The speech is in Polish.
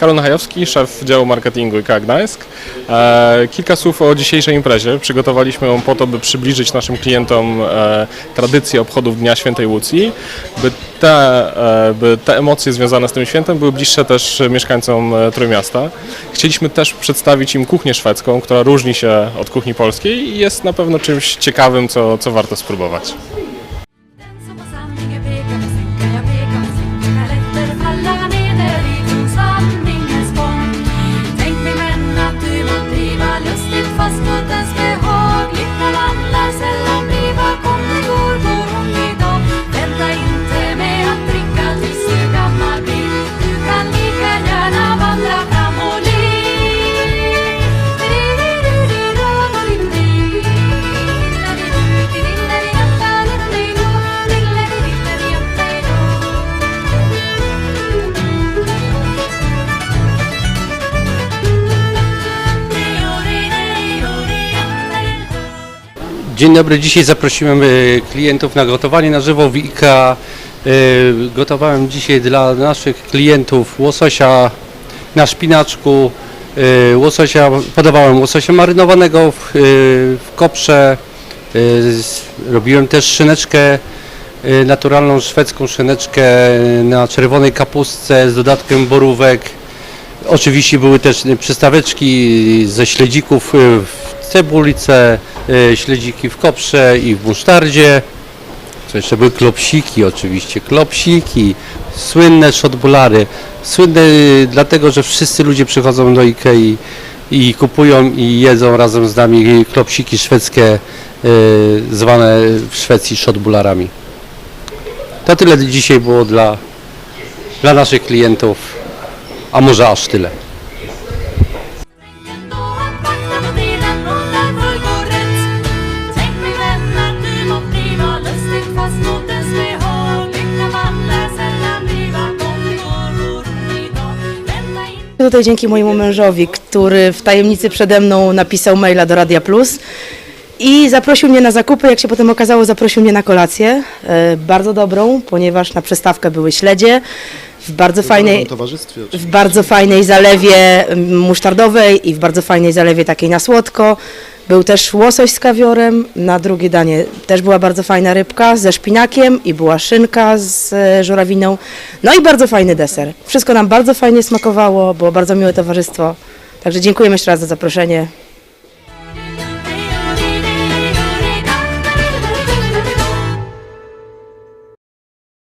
Karol Nachajowski, szef działu marketingu IKEA Gdańsk. E, kilka słów o dzisiejszej imprezie. Przygotowaliśmy ją po to, by przybliżyć naszym klientom e, tradycję obchodów Dnia Świętej Łucji, by te, e, by te emocje związane z tym świętem były bliższe też mieszkańcom Trójmiasta. Chcieliśmy też przedstawić im kuchnię szwedzką, która różni się od kuchni polskiej i jest na pewno czymś ciekawym, co, co warto spróbować. Dzień dobry, dzisiaj zaprosiłem klientów na gotowanie na żywo w IKEA. E, Gotowałem dzisiaj dla naszych klientów łososia na szpinaczku, e, łososia, podawałem łososia marynowanego w, e, w koprze, robiłem też szyneczkę, naturalną szwedzką szyneczkę na czerwonej kapustce z dodatkiem borówek. Oczywiście były też przystaweczki ze śledzików cebulice, y, śledziki w koprze i w musztardzie. Co jeszcze były klopsiki oczywiście, klopsiki, słynne shotbulary. Słynne y, dlatego, że wszyscy ludzie przychodzą do Ikei i kupują i jedzą razem z nami klopsiki szwedzkie, y, zwane w Szwecji shotbularami. To tyle dzisiaj było dla, dla naszych klientów, a może aż tyle. Tutaj dzięki mojemu mężowi, który w tajemnicy przede mną napisał maila do Radia Plus i zaprosił mnie na zakupy, jak się potem okazało, zaprosił mnie na kolację, e, bardzo dobrą, ponieważ na przystawkę były śledzie w bardzo fajnej, towarzystwie w bardzo fajnej zalewie mm, musztardowej i w bardzo fajnej zalewie takiej na słodko. Był też łosoś z kawiorem, na drugie danie też była bardzo fajna rybka ze szpinakiem i była szynka z e, żurawiną. No i bardzo fajny deser. Wszystko nam bardzo fajnie smakowało, było bardzo miłe towarzystwo. Także dziękujemy jeszcze raz za zaproszenie.